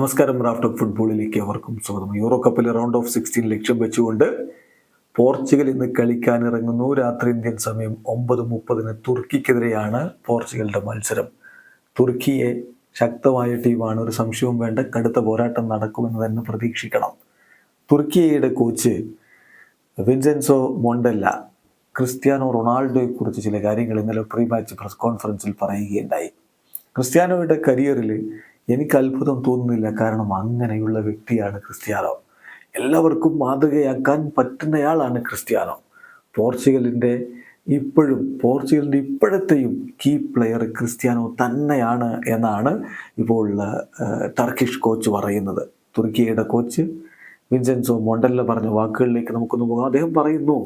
നമസ്കാരം raft of ഫുട്ബോളിലേക്ക് അവർക്കും സ്വാഗതം. യൂറോ കപ്പിലെ റൗണ്ട് ഓഫ് സിക്സ്റ്റീൻ ലക്ഷ്യം വെച്ചുകൊണ്ട് പോർച്ചുഗൽ ഇന്ന് കളിക്കാൻ ഇറങ്ങുന്നു രാത്രി ഇന്ത്യൻ സമയം ഒമ്പത് മുപ്പതിന് തുർക്കിക്കെതിരെയാണ് പോർച്ചുഗലിന്റെ മത്സരം. തുർക്കിയെ ശക്തമായ ടീമാണ് ഒരു സംശയവും വേണ്ട. കടുത്ത പോരാട്ടം നടക്കുമെന്ന് തന്നെ പ്രതീക്ഷിക്കണം. തുർക്കിയയുടെ കോച്ച് വിൻസെൻസോ മൊണ്ടല്ല ക്രിസ്ത്യാനോ റൊണാൾഡോയെക്കുറിച്ച് ചില കാര്യങ്ങൾ ഇന്നലെ പ്രീ മാച്ച് പ്രസ് കോൺഫറൻസിൽ പറയുകയുണ്ടായി. ക്രിസ്ത്യാനോയുടെ കരിയറിൽ എനിക്ക് അത്ഭുതം തോന്നുന്നില്ല. കാരണം അങ്ങനെയുള്ള വ്യക്തിയാണ് ക്രിസ്ത്യാനോ. എല്ലാവർക്കും മാതൃകയാക്കാൻ പറ്റുന്നയാളാണ് ക്രിസ്ത്യാനോ. പോർച്ചുഗലിന്റെ ഇപ്പോഴും പോർച്ചുഗലിന്റെ ഇപ്പോഴത്തെയും കീ പ്ലെയർ ക്രിസ്ത്യാനോ തന്നെയാണ് എന്നാണ് ഇപ്പോൾ ടർക്കിഷ് കോച്ച് പറയുന്നത്. തുർക്കിയുടെ കോച്ച് വിൻസെൻസോ മൊണ്ടല്ല പറഞ്ഞ വാക്കുകളിലേക്ക് നമുക്കൊന്ന് പോകാം. അദ്ദേഹം പറയുന്നു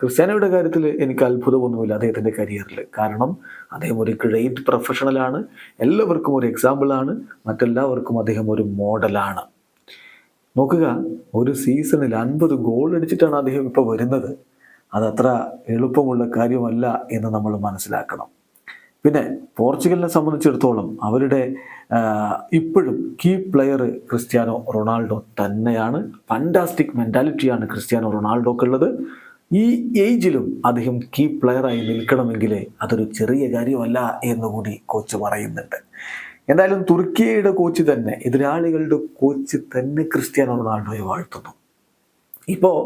ക്രിസ്ത്യാനോയുടെ കാര്യത്തിൽ എനിക്ക് അത്ഭുതമൊന്നുമില്ല അദ്ദേഹത്തിന്റെ കരിയറിൽ. കാരണം അദ്ദേഹം ഒരു ഗ്രേറ്റ് പ്രൊഫഷണലാണ് എല്ലാവർക്കും ഒരു എക്സാമ്പിളാണ് മറ്റെല്ലാവർക്കും അദ്ദേഹം ഒരു മോഡലാണ് നോക്കുക ഒരു സീസണിൽ അൻപത് ഗോൾ അടിച്ചിട്ടാണ് അദ്ദേഹം ഇപ്പോൾ വരുന്നത്. അതത്ര എളുപ്പമുള്ള കാര്യമല്ല എന്ന് നമ്മൾ മനസ്സിലാക്കണം. പിന്നെ പോർച്ചുഗലിനെ സംബന്ധിച്ചിടത്തോളം അവരുടെ ഇപ്പോഴും കീ പ്ലെയർ ക്രിസ്ത്യാനോ റൊണാൾഡോ തന്നെയാണ്. ഫണ്ടാസ്റ്റിക് മെന്റാലിറ്റിയാണ് ക്രിസ്ത്യാനോ റൊണാൾഡോക്കുള്ളത്. ഈ ഏജിലും അദ്ദേഹം കീ പ്ലെയറായി നിൽക്കണമെങ്കിൽ അതൊരു ചെറിയ കാര്യമല്ല എന്നുകൂടി കോച്ച് പറയുന്നുണ്ട്. എന്തായാലും തുർക്കിയയുടെ കോച്ച് തന്നെ എതിരാളികളുടെ കോച്ച് തന്നെ ക്രിസ്ത്യാനോ റൊണാൾഡോയെ വാഴ്ത്തുന്നു. ഇപ്പോൾ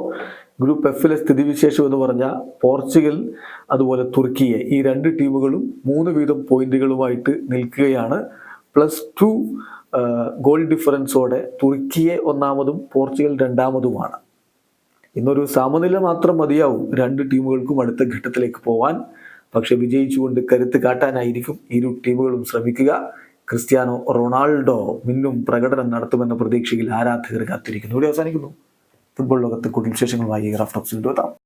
ഗ്രൂപ്പ് എഫിലെ സ്ഥിതിവിശേഷം എന്ന് പറഞ്ഞാൽ പോർച്ചുഗൽ അതുപോലെ തുർക്കിയെ ഈ രണ്ട് ടീമുകളും മൂന്ന് വീതം പോയിന്റുകളുമായിട്ട് നിൽക്കുകയാണ്. പ്ലസ് ടു ഗോൾ ഡിഫറൻസോടെ തുർക്കിയെ ഒന്നാമതും പോർച്ചുഗൽ രണ്ടാമതുമാണ്. ഇന്നൊരു സമനില മാത്രം മതിയാവും. രണ്ട് ടീമുകൾക്കും അടുത്ത ഘട്ടത്തിലേക്ക് പോവാൻ. പക്ഷെ വിജയിച്ചുകൊണ്ട് കരുത്ത് കാട്ടാനായിരിക്കും ഇരു ടീമുകളും ശ്രമിക്കുക. ക്രിസ്ത്യാനോ റൊണാൾഡോ മിന്നും പ്രകടനം നടത്തുമെന്ന പ്രതീക്ഷയിൽ ആരാധകർ കാത്തിരിക്കുന്നു. ഇവിടെ അവസാനിക്കുന്നു. ഫുട്ബോൾ ലോകത്തെ കൂടുതൽ വിശേഷങ്ങളുമായി റാഫ്റ്റോക്സിൽ എത്താം.